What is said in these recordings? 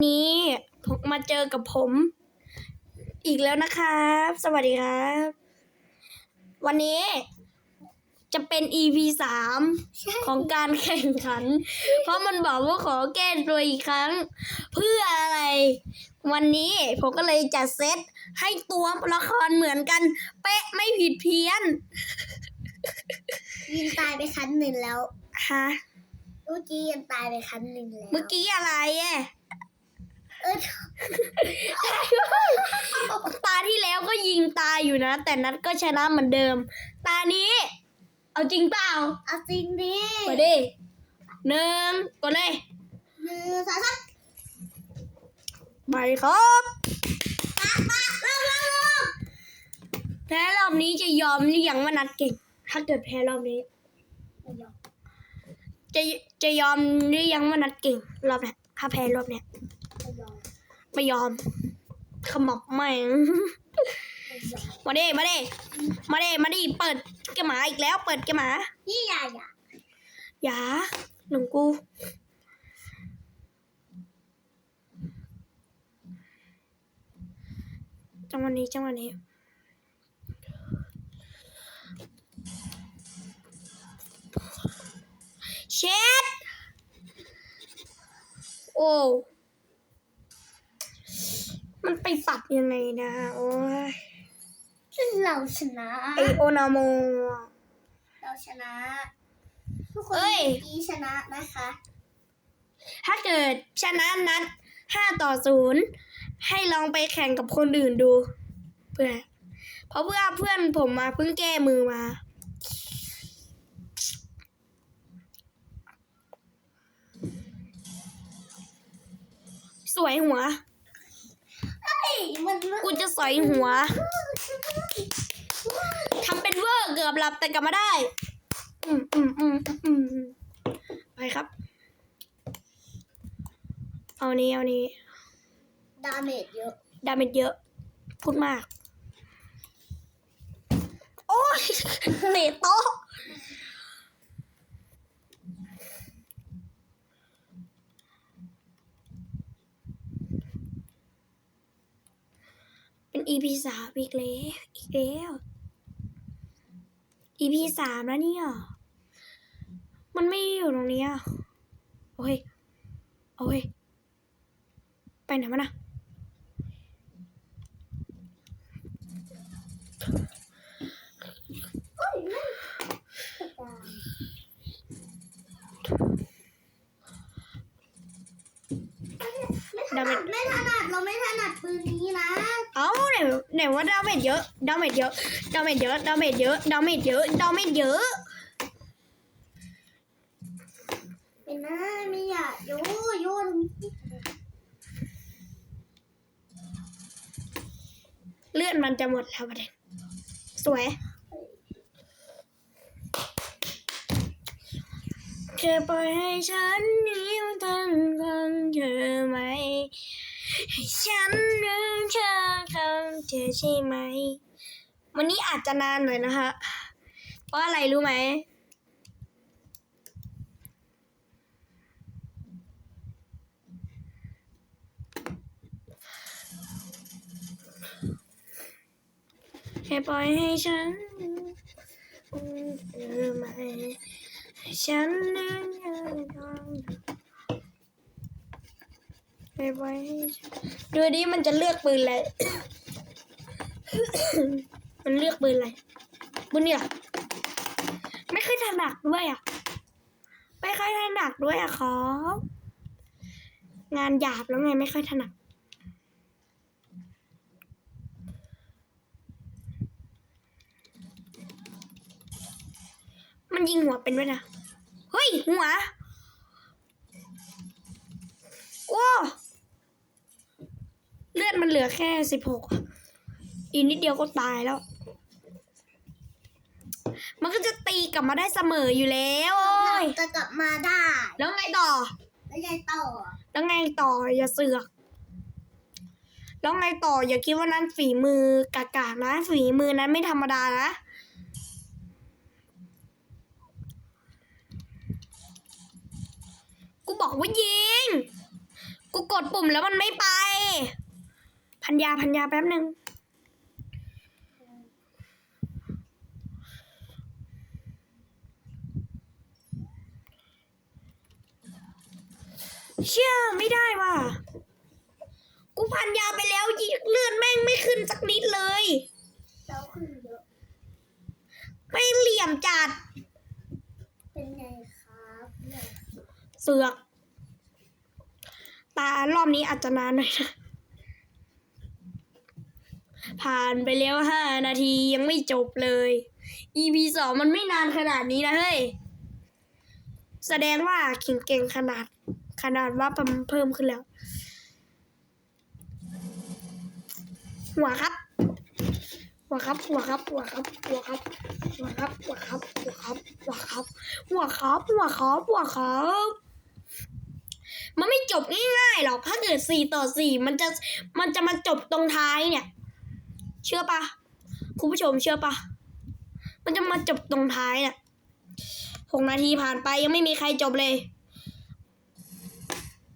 นี้ผมมาเจอกับผม อีกแล้วนะครับ สวัสดีครับ วันนี้จะเป็น EP สามของการแข่งขัน เพราะมันบอกว่าขอแก้ตัวอีกครั้ง เพื่ออะไร วันนี้ผมก็เลยจัดเซตให้ตัวละครเหมือนกัน เป๊ะไม่ผิดเพี้ยน ยิงตายไปครั้งหนึ่งแล้วฮะเมื่อกี้ยังตายไปครั้งหนึ่งแล้ว เมื่อกี้อะไรอะเออ ตาที่แล้วก็ยิงตายอยู่นะ แต่นัดก็ชนะเหมือนเดิม ตานี้ เอาจริงเปล่าเอาจริงดิไปดิหนึ่งกดเลยหนึ่งสองสามไปครับปะปะเริ่มเริ่มเริ่มแพ้รอบนี้จะยอมหรือยังว่านัดเก่ง ถ้าเกิดแพ้รอบนี้ไม่ยอมจะจะยอมหรือยังว่านัดเก่งรอบเนี้ยถ้าแพ้รอบเนี้ย ไม่ยอมไม่ยอม ขมับแม่งไม่ยอมมาดิมาดิมาดิมาดิเปิดแกหมาอีกแล้ว เปิดแกหมา นี่อย่าอย่าอย่าหลงกูจังหวะนี้จังหวะนี้เช็ดโอ้ มันไปปรับยังไงนะโอ้ยเราชนะไอโอนาโมเราชนะ ทุกคนเอ้ยเมื่อกี้ชนะนะคะถ้าเกิดชนะนัดห้าต่อศูนย์ให้ลองไปแข่งกับคนอื่นดู เพื่อเพราะเพื่อเพื่อนผมมาเพิ่งแก้มือมา สวยหัวเฮ้ยมันมัน กูจะสอยหัวทำเป็นเวอร์เกือบหลับแต่กลับมาได้อืมอืมอืมอืมอืมไปครับ เอานี้เอานี้ดาเมจเยอะ ดาเมจเยอะ พูดมาก โอ้ยเตะโต๊ะ เป็น EP สามอีกแล้วอีกแล้ว EP สามแล้วเนี่ย มันไม่ได้อยู่ตรงนี้อะโอ้ยโอ้ยไปไหนมานะโอ้ย มันไม่ถนัดไม่ถนัดเราไม่ถนัดปืนนี้นะ เอ้าไหนไหนว่าดาเมจเยอะดาเมจเยอะดาเมจเยอะดาเมจเยอะดาเมจเยอะดาเมจเยอะเป็นนะไม่อยากโยโย่ตรงนี้เลือดมันจะหมดแล้วประเด็นสวยเธอปล่อยให้ฉันนิ้ วทั้งของเธอไหม ให้ฉันนึกเธอคำเธอใช่ไหม วันนี้อาจจะนานหน่อยนะคะ เพราะอะไรรู้ไหมแค่ปล่อยให้ฉันเธอไหมให้ฉันนึกเธอทอง แค่ปล่อยให้ดูดิมันจะเลือกปืนอะไร มันเลือกปืนอะไรบุญเนี่ยไม่ค่อยถนัดด้วยอะ ไม่ค่อยถนัดด้วยอะครับงานหยาบแล้วไงไม่ค่อยถนัดมันยิงหัวเป็นด้วยนะ เฮ้ย หัว โอ้ มันเหลือแค่สิบหกอีกนิดเดียวก็ตายแล้ว มันก็จะตีกลับมาได้เสมออยู่แล้วโอ้ยจะกลับมาได้แล้วไงต่อ แล้วยายต่อ แล้วไงต่ออย่าเสือกแล้วไงต่ออย่าคิดว่านั้นฝีมือกากานะฝีมือนั้นไม่ธรรมดานะกูบอกว่ายิง กูกดปุ่มแล้วมันไม่ไป พันยาพันยาแป๊บหนึ่งเชื่อไม่ได้ว่ะ กูพันยาไปแล้วยิงเลือดแม่งไม่ขึ้นสักนิดเลยแล้วขึ้นเยอะไม่งเหลี่ยมจัด เป็นไงครับเนี่ยเสือก ตารอบนี้อาจจะนานหน่อยนะ ผ่านไปแล้วห้านาทียังไม่จบเลย EP สองมันไม่นานขนาดนี้นะเฮ้ย แสดงว่าเก่งเก่งขนาด ขนาดว่าเพิ่มขึ้นแล้ว หัวครับ หัวครับ หัวครับ หัวครับ หัวครับ หัวครับ หัวครับ หัวครับ หัวครับ หัวครับ หัวครับ หัวครับมันไม่จบง่ายๆหรอก ถ้าเกิดสี่ต่อสี่มันจะ มันจะมาจบตรงท้ายเนี่ย เชื่อปะคุณผู้ชมเชื่อปะมันจะมาจบตรงท้ายนี่ยหกนาทีผ่านไปยังไม่มีใครจบเลย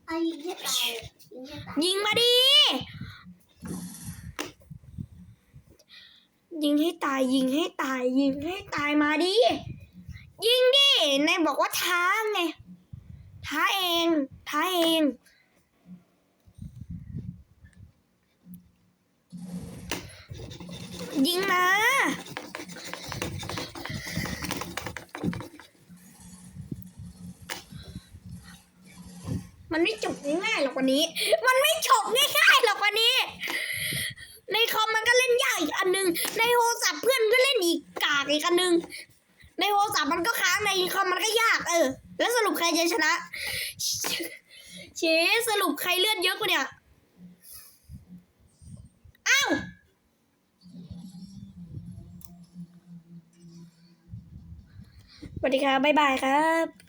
ไอ้ยิงให้ตายยิงมาดิ ยิงให้ตายยิงให้ตาย ยิงให้ตายมาดิ ยิงดินายบอกว่าท้าไงท้าเองท้าเองมา มันไม่จบง่ายๆหรอก วันนี้ มันไม่จบง่ายๆหรอกวันนี้ ในคอมมันก็เล่นยากอีกอันหนึง ในโทรศัพท์เพื่อนก็เล่นอีกกากอีกอันหนึง ในโทรศัพท์มันก็ค้างในคอมมันก็ยาก เออ แล้วสรุปใครจะชนะ เชสรุปใครเลือดเยอะกว่าเนี่ยอ้าวสวัสดีครับบ๊ายบายครับ